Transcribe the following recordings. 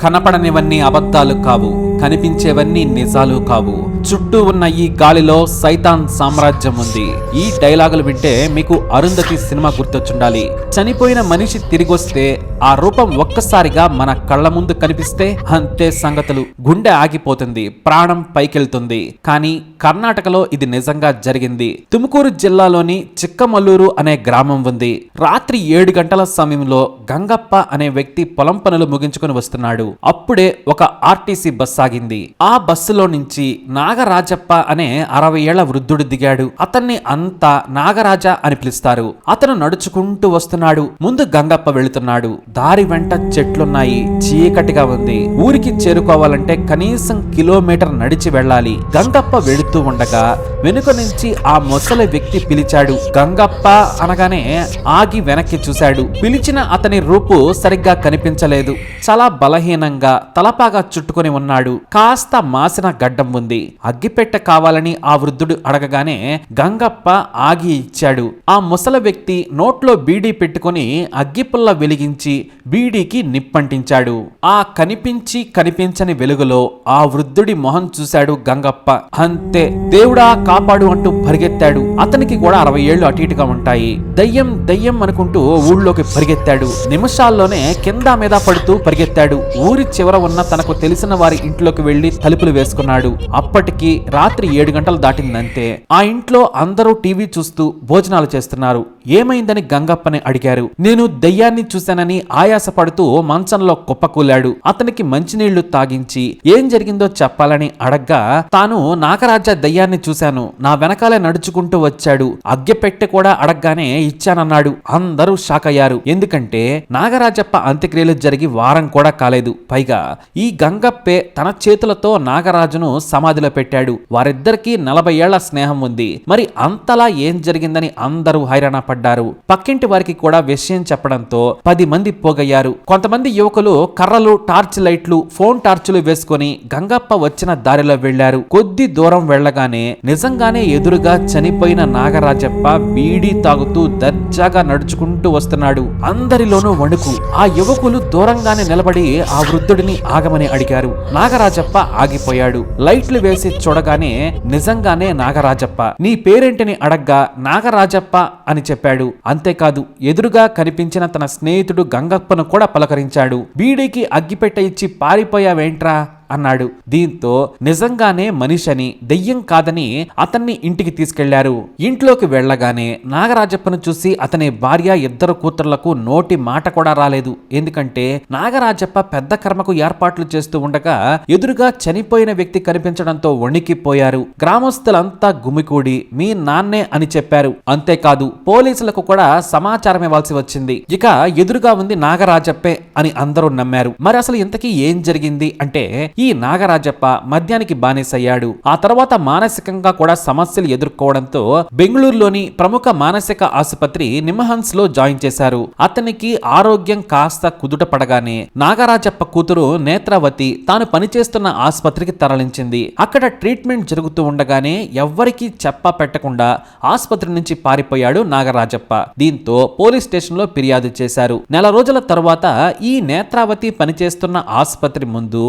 కనపడనివన్నీ అబద్ధాలు కావు కనిపించేవన్నీ నిజాలు కావు. చుట్టూ ఉన్న ఈ గాలిలో సైతాన్ సామ్రాజ్యం ఉంది. ఈ డైలాగులు వింటే మీకు అరుంధతి సినిమా గుర్తొచ్చుండాలి. చనిపోయిన మనిషి తిరిగొస్తే ఆ రూపం ఒక్కసారిగా మన కళ్ళ ముందు కనిపిస్తే అంతే సంగతులు. గుండె ఆగిపోతుంది ప్రాణం పైకెళ్తుంది. కానీ కర్ణాటకలో ఇది నిజంగా జరిగింది. తుముకూరు జిల్లాలోని చిక్కమల్లూరు అనే గ్రామం ఉంది. రాత్రి ఏడు గంటల సమయంలో గంగప్ప అనే వ్యక్తి పొలం పనులు ముగించుకొని వస్తున్నాడు. అప్పుడే ఒక ఆర్టీసీ బస్ ఆగింది. ఆ బస్సులో నుంచి నా నాగరాజప్ప అనే అరవై ఏళ్ళ వృద్ధుడు దిగాడు. అతన్ని అంతా నాగరాజ అని పిలుస్తారు. అతను నడుచుకుంటూ వస్తున్నాడు. ముందు గంగప్ప వెళుతున్నాడు. దారి వెంట చెట్లున్నాయి. చీకటిగా ఉంది. ఊరికి చేరుకోవాలంటే కనీసం కిలోమీటర్ నడిచి వెళ్ళాలి. గంగప్ప వెళుతూ ఉండగా వెనుక నుంచి ఆ మొసలి వ్యక్తి పిలిచాడు. గంగప్ప అనగానే ఆగి వెనక్కి చూశాడు. పిలిచిన అతని రూపు సరిగ్గా కనిపించలేదు. చాలా బలహీనంగా తలపాగా చుట్టుకొని ఉన్నాడు. కాస్త మాసిన గడ్డం ఉంది. అగ్గిపెట్టె కావాలని ఆ వృద్ధుడు అడగగానే గంగప్ప ఆగి ఇచ్చాడు. ఆ ముసల వ్యక్తి నోట్లో బీడీ పెట్టుకొని అగ్గిపుల్ల వెలిగించి బీడీకి నిప్పంటించాడు. ఆ కనిపించి కనిపించని వెలుగులో ఆ వృద్ధుడి మొహం చూశాడు గంగప్ప. అంతే దేవుడా కాపాడు అంటూ పరిగెత్తాడు. అతనికి కూడా అరవై ఏళ్ళు అటు ఇటుగా ఉంటాయి. దయ్యం దయ్యం అనుకుంటూ ఊళ్ళోకి పరిగెత్తాడు. నిమిషాల్లోనే కింద మీద పడుతూ పరిగెత్తాడు. ఊరి చివర ఉన్న తనకు తెలిసిన వారి ఇంట్లోకి వెళ్ళి తలుపులు వేసుకున్నాడు. అప్పటికి రాత్రి ఏడు గంటలు దాటిందంతే. ఆ ఇంట్లో అందరూ టీవీ చూస్తూ భోజనాలు చేస్తున్నారు. ఏమైందని గంగప్పని అడిగారు. నేను దయ్యాన్ని చూశానని ఆయాసపడుతూ మంచంలో కుప్పకూలాడు. అతనికి మంచినీళ్ళు తాగించి ఏం జరిగిందో చెప్పాలని అడగ్గా తాను నాగరాజ దయ్యాన్ని చూశాను. నా వెనకాలే నడుచుకుంటూ వచ్చాడు. అగ్గెపెట్టె కూడా అడగ్గానే ఇచ్చానన్నాడు. అందరూ షాక్ అయ్యారు ఎందుకంటే నాగరాజప్ప అంత్యక్రియలు జరిగి వారం కూడా కాలేదు. పైగా ఈ గంగప్పే తన చేతులతో నాగరాజును సమాధిలో పెట్టాడు. వారిద్దరికీ నలభై ఏళ్ళ స్నేహం ఉంది. మరి అంతలా ఏం జరిగిందని అందరూ హైరాణ పడ్డారు. పక్కింటి వారికి కూడా విషయం చెప్పడంతో పది మంది పోగయ్యారు. కొంతమంది యువకులు కర్రలు టార్చ్ లైట్లు ఫోన్ టార్చులు వేసుకొని గంగప్ప వచ్చిన దారిలో వెళ్ళారు కొద్ది దూరం వెళ్ళగానే నిజంగానే ఎదురుగా చనిపోయిన నాగరాజప్ప బీడీ తాగుతూ దర్జాగా నడుచుకుంటూ వస్తున్నాడు. అందరిలోనూ వణుకు. ఆ యువకులు దూరంగానే నిలబడి ఆ వృద్ధుడిని ఆగమని అడిగారు. నాగరాజప్ప ఆగిపోయాడు. లైట్లు వేసి చూడగానే నిజంగానే నాగరాజప్ప నీ పేరేంటిని అడగ్గా? నాగరాజప్ప అని చెప్పాడు. అంతేకాదు ఎదురుగా కనిపించిన తన స్నేహితుడు గంగప్పను కూడా పలకరించాడు. బీడీకి అగ్గిపెట్ట ఇచ్చి పారిపోయావేంట్రా? అన్నాడు. దీంతో నిజంగానే మనిషని దెయ్యం కాదని అతన్ని ఇంటికి తీసుకెళ్ళారు. ఇంట్లోకి వెళ్ళగానే నాగరాజప్పను చూసి అతని భార్య ఇద్దరు కూతుర్లకు నోటి మాట కూడా రాలేదు. ఎందుకంటే నాగరాజప్ప పెద్ద కర్మకు ఏర్పాట్లు చేస్తూ ఉండగా ఎదురుగా చనిపోయిన వ్యక్తి కనిపించడంతో వణికిపోయారు. గ్రామస్తులంతా గుమికూడి మీ నాన్నే అని చెప్పారు. అంతేకాదు పోలీసులకు కూడా సమాచారం ఇవ్వాల్సి వచ్చింది. ఇక ఎదురుగా ఉంది నాగరాజప్పే అని అందరూ నమ్మారు. మరి అసలు ఇంతకీ ఏం జరిగింది? అంటే ఈ నాగరాజప్ప మద్యానికి బానిసయ్యాడు. ఆ తర్వాత మానసికంగా కూడా సమస్యలు ఎదుర్కోవడంతో బెంగళూరులోని ప్రముఖ మానసిక ఆసుపత్రి నిమహన్స్లో జాయిన్ చేశారు. అతనికి ఆరోగ్యం కాస్త కుదుట పడగానే నాగరాజప్ప కూతురు నేత్రావతి తాను పనిచేస్తున్న ఆసుపత్రికి తరలించింది. అక్కడ ట్రీట్మెంట్ జరుగుతూ ఉండగానే ఎవ్వరికీ చెప్ప పెట్టకుండా ఆసుపత్రి నుంచి పారిపోయాడు నాగరాజప్ప. దీంతో పోలీస్ స్టేషన్లో ఫిర్యాదు చేశారు. నెల రోజుల తర్వాత ఈ నేత్రావతి పనిచేస్తున్న ఆసుపత్రి ముందు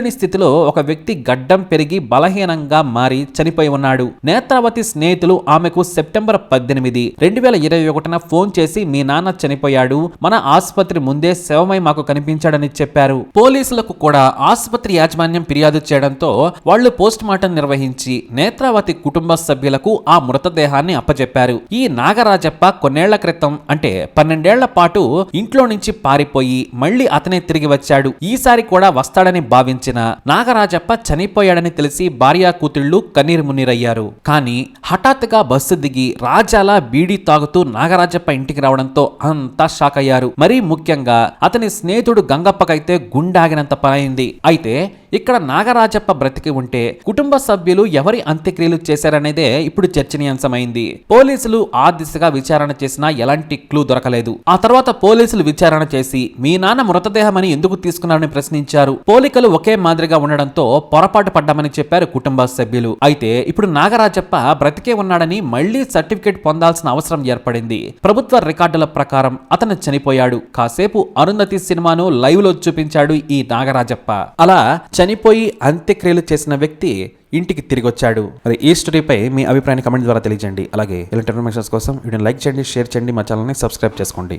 తెలియని స్థితిలో ఒక వ్యక్తి గడ్డం పెరిగి బలహీనంగా మారి చనిపోయి ఉన్నాడు. నేత్రావతి స్నేహితులు ఆమెకు సెప్టెంబర్ పద్దెనిమిది రెండు వేల ఇరవై ఒకటిన ఫోన్ చేసి మీ నాన్న చనిపోయాడు. మన ఆసుపత్రి ముందే శవమై మాకు కనిపించాడని చెప్పారు. పోలీసులకు కూడా ఆసుపత్రి యాజమాన్యం ఫిర్యాదు చేయడంతో వాళ్ళు పోస్ట్ మార్టం నిర్వహించి నేత్రావతి కుటుంబ సభ్యులకు ఆ మృతదేహాన్ని అప్పచెప్పారు ఈ నాగరాజప్ప కొన్నేళ్ళ క్రితం అంటే పన్నెండేళ్ళ పాటు ఇంట్లో నుంచి పారిపోయి మళ్ళీ అతనే తిరిగి వచ్చాడు. ఈసారి కూడా వస్తాడని భావించిన నాగరాజప్ప చనిపోయాడని తెలిసి భార్యా కూతుళ్ళు కన్నీరు మున్నీరయ్యారు. కానీ హఠాత్తుగా బస్సు దిగి రాజాల బీడీ తాగుతూ నాగరాజప్ప ఇంటికి రావడంతో అంతా షాక్ అయ్యారు. మరీ ముఖ్యంగా అతని స్నేహితుడు గంగప్పకైతే గుండాగినంత పనైంది. అయితే ఇక్కడ నాగరాజప్ప బ్రతికి ఉంటే కుటుంబ సభ్యులు ఎవరి అంత్యక్రియలు చేశారనేదే ఇప్పుడు చర్చనీయాంశమైంది. పోలీసులు ఆ దిశగా విచారణ చేసినా ఎలాంటి క్లూ దొరకలేదు. ఆ తర్వాత పోలీసులు విచారణ చేసి మీ నాన్న మృతదేహమని ఎందుకు తీసుకున్నారని ప్రశ్నించారు. పోలికలు ఒకే మాదిరిగా ఉండడంతో పొరపాటు పడ్డామని చెప్పారు కుటుంబ సభ్యులు. అయితే ఇప్పుడు నాగరాజప్ప బ్రతికే ఉన్నాడని మళ్ళీ సర్టిఫికేట్ పొందాల్సిన అవసరం ఏర్పడింది. ప్రభుత్వ రికార్డుల ప్రకారం అతను చనిపోయాడు. కాసేపు అరుంధతి సినిమాను లైవ్లో చూపించాడు ఈ నాగరాజప్ప. అలా చనిపోయి అంత్యక్రియలు చేసిన వ్యక్తి ఇంటికి తిరిగి వచ్చాడు మరి ఈ స్టోరీపై మీ అభిప్రాయాన్ని కమెంట్ ద్వారా తెలియజేయండి. అలాగే ఇలాంటి ఇన్ఫర్మేషన్స్ కోసం వీడియోని లైక్ చేయండి షేర్ చేయండి మా ఛానల్ని సబ్స్క్రైబ్ చేసుకోండి.